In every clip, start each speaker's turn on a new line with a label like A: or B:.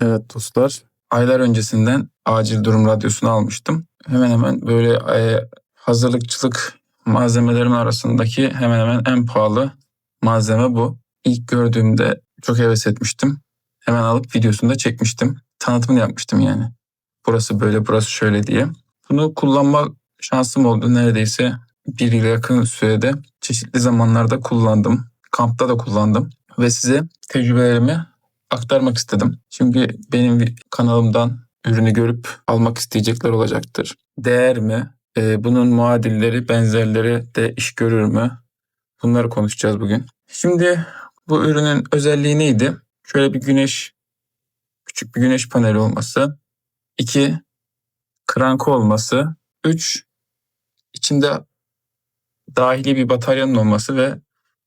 A: Evet dostlar. Aylar öncesinden acil durum radyosunu almıştım. Hemen hemen böyle e, hazırlıkçılık malzemelerimin arasındaki hemen hemen en pahalı malzeme bu. İlk gördüğümde çok heves etmiştim. Hemen alıp videosunu da çekmiştim. Tanıtımını yapmıştım yani. Burası böyle, burası şöyle diye. Bunu kullanma şansım oldu. Neredeyse bir yıla yakın sürede çeşitli zamanlarda kullandım. Kampta da kullandım. Ve size tecrübelerimi aktarmak istedim. Çünkü benim kanalımdan ürünü görüp almak isteyecekler olacaktır. Değer mi? Ee, bunun muadilleri, benzerleri de iş görür mü? Bunları konuşacağız bugün. Şimdi bu ürünün özelliği neydi? Şöyle bir güneş, küçük bir güneş paneli olması. iki krankı olması. Üç, içinde dahili bir bataryanın olması ve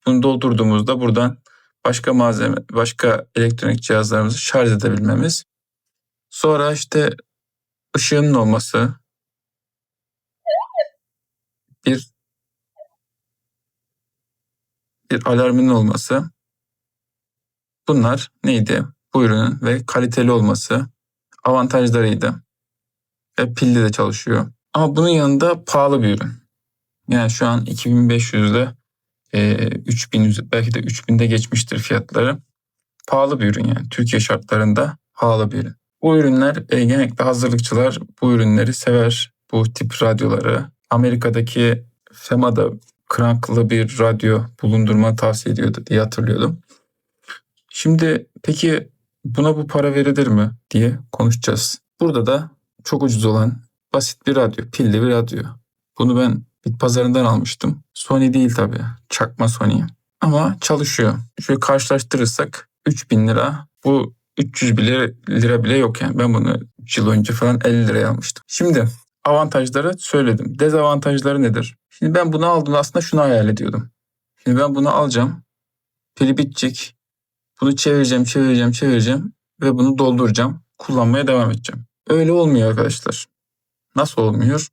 A: bunu doldurduğumuzda buradan başka malzeme, başka elektronik cihazlarımızı şarj edebilmemiz. Sonra işte ışığının olması. Bir bir alarmının olması. Bunlar neydi? Bu ürünün ve kaliteli olması avantajlarıydı. Ve pilli de çalışıyor. Ama bunun yanında pahalı bir ürün. Yani şu an 2500'de e, 3000 belki de 3000'de geçmiştir fiyatları. Pahalı bir ürün yani. Türkiye şartlarında pahalı bir ürün. Bu ürünler e, genellikle hazırlıkçılar bu ürünleri sever. Bu tip radyoları. Amerika'daki FEMA'da kranklı bir radyo bulundurma tavsiye ediyordu diye hatırlıyordum. Şimdi peki buna bu para verilir mi diye konuşacağız. Burada da çok ucuz olan basit bir radyo, pilli bir radyo. Bunu ben bit pazarından almıştım. Sony değil tabii. Çakma Sony. Ama çalışıyor. Şöyle karşılaştırırsak 3000 lira. Bu 300 bile, lira bile yok yani. Ben bunu 3 yıl önce falan 50 liraya almıştım. Şimdi avantajları söyledim. Dezavantajları nedir? Şimdi ben bunu aldım aslında şunu hayal ediyordum. Şimdi ben bunu alacağım. Pili bitecek. Bunu çevireceğim, çevireceğim, çevireceğim ve bunu dolduracağım. Kullanmaya devam edeceğim. Öyle olmuyor arkadaşlar. Nasıl olmuyor?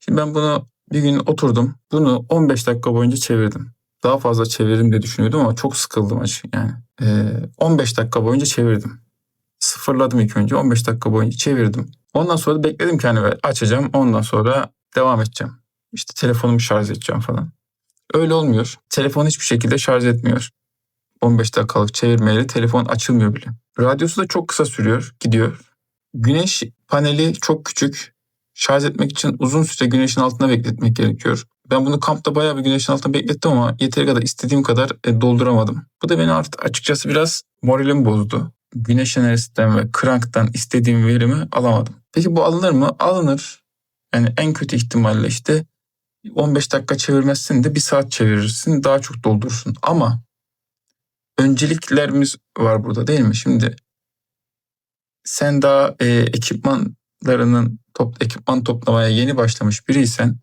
A: Şimdi ben bunu bir gün oturdum. Bunu 15 dakika boyunca çevirdim. Daha fazla çeviririm diye düşünüyordum ama çok sıkıldım açık yani. Ee, 15 dakika boyunca çevirdim. Sıfırladım ilk önce 15 dakika boyunca çevirdim. Ondan sonra da bekledim ki hani açacağım ondan sonra devam edeceğim. İşte telefonumu şarj edeceğim falan. Öyle olmuyor. Telefon hiçbir şekilde şarj etmiyor. 15 dakikalık çevirmeyle telefon açılmıyor bile. Radyosu da çok kısa sürüyor, gidiyor. Güneş paneli çok küçük. Şarj etmek için uzun süre güneşin altında bekletmek gerekiyor. Ben bunu kampta bayağı bir güneşin altında beklettim ama yeteri kadar istediğim kadar e, dolduramadım. Bu da beni artık açıkçası biraz moralimi bozdu. Güneş enerjisinden ve kranktan istediğim verimi alamadım. Peki bu alınır mı? Alınır. Yani en kötü ihtimalle işte 15 dakika çevirmezsin de bir saat çevirirsin daha çok doldurursun. Ama önceliklerimiz var burada değil mi? Şimdi sen daha e, ekipmanlarının top, ekipman toplamaya yeni başlamış biriysen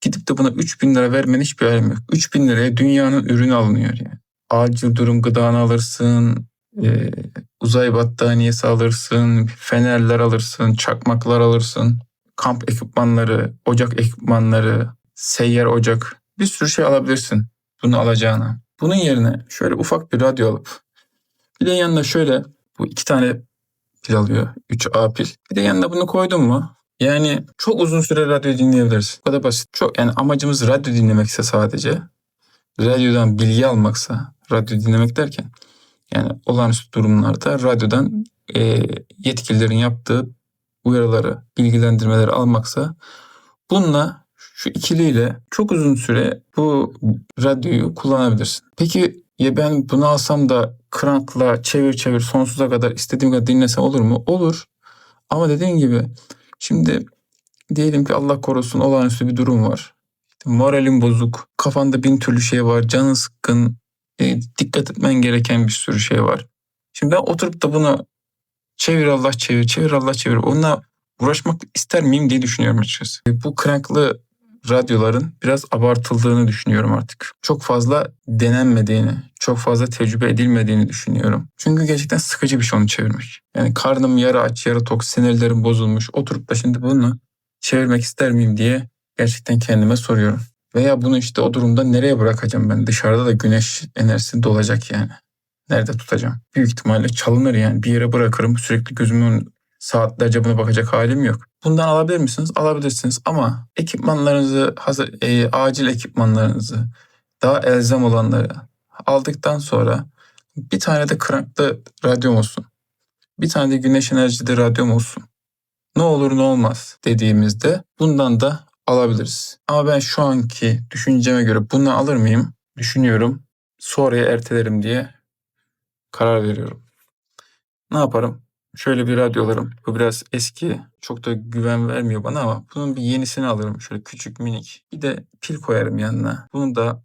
A: gidip de buna 3000 lira vermen hiçbir alem yok. 3000 liraya dünyanın ürünü alınıyor yani. Acil durum gıdanı alırsın, e, uzay battaniyesi alırsın, fenerler alırsın, çakmaklar alırsın, kamp ekipmanları, ocak ekipmanları, seyyar ocak bir sürü şey alabilirsin bunu alacağına. Bunun yerine şöyle ufak bir radyo alıp bir de yanına şöyle bu iki tane pil alıyor. 3A pil. Bir de yanına bunu koydun mu? Yani çok uzun süre radyo dinleyebiliriz. Bu kadar basit. Çok yani amacımız radyo dinlemekse sadece radyodan bilgi almaksa radyo dinlemek derken yani olağanüstü durumlarda radyodan e, yetkililerin yaptığı uyarıları, bilgilendirmeleri almaksa bununla şu ikiliyle çok uzun süre bu radyoyu kullanabilirsin. Peki ya ben bunu alsam da krankla çevir çevir sonsuza kadar istediğim kadar dinlesem olur mu? Olur. Ama dediğim gibi şimdi diyelim ki Allah korusun olağanüstü bir durum var. Moralin bozuk, kafanda bin türlü şey var, canın sıkkın, e, dikkat etmen gereken bir sürü şey var. Şimdi ben oturup da bunu çevir Allah çevir, çevir Allah çevir. Onunla uğraşmak ister miyim diye düşünüyorum açıkçası. Bu kranklı radyoların biraz abartıldığını düşünüyorum artık. Çok fazla denenmediğini, çok fazla tecrübe edilmediğini düşünüyorum. Çünkü gerçekten sıkıcı bir şey onu çevirmek. Yani karnım yarı aç, yarı tok, sinirlerim bozulmuş. Oturup da şimdi bunu çevirmek ister miyim diye gerçekten kendime soruyorum. Veya bunu işte o durumda nereye bırakacağım ben? Dışarıda da güneş enerjisi dolacak yani. nerede tutacağım? Büyük ihtimalle çalınır yani. Bir yere bırakırım. Sürekli gözümün saatlerce buna bakacak halim yok. Bundan alabilir misiniz? Alabilirsiniz ama ekipmanlarınızı, hazır, e, acil ekipmanlarınızı, daha elzem olanları aldıktan sonra bir tane de kranklı radyom olsun. Bir tane de güneş enerjili radyom olsun. Ne olur ne olmaz dediğimizde bundan da alabiliriz. Ama ben şu anki düşünceme göre bundan alır mıyım? Düşünüyorum. Sonraya ertelerim diye karar veriyorum. Ne yaparım? Şöyle bir radyo alırım. Bu biraz eski. Çok da güven vermiyor bana ama bunun bir yenisini alırım. Şöyle küçük minik. Bir de pil koyarım yanına. Bunu da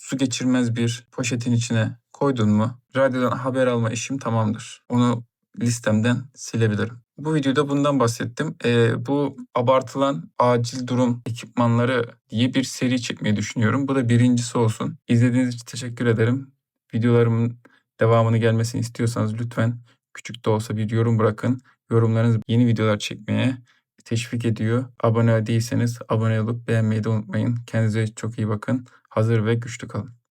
A: su geçirmez bir poşetin içine koydun mu radyodan haber alma işim tamamdır. Onu listemden silebilirim. Bu videoda bundan bahsettim. Ee, bu abartılan acil durum ekipmanları diye bir seri çekmeyi düşünüyorum. Bu da birincisi olsun. İzlediğiniz için teşekkür ederim. Videolarımın devamını gelmesini istiyorsanız lütfen küçük de olsa bir yorum bırakın. Yorumlarınız yeni videolar çekmeye teşvik ediyor. Abone değilseniz abone olup beğenmeyi de unutmayın. Kendinize çok iyi bakın. Hazır ve güçlü kalın.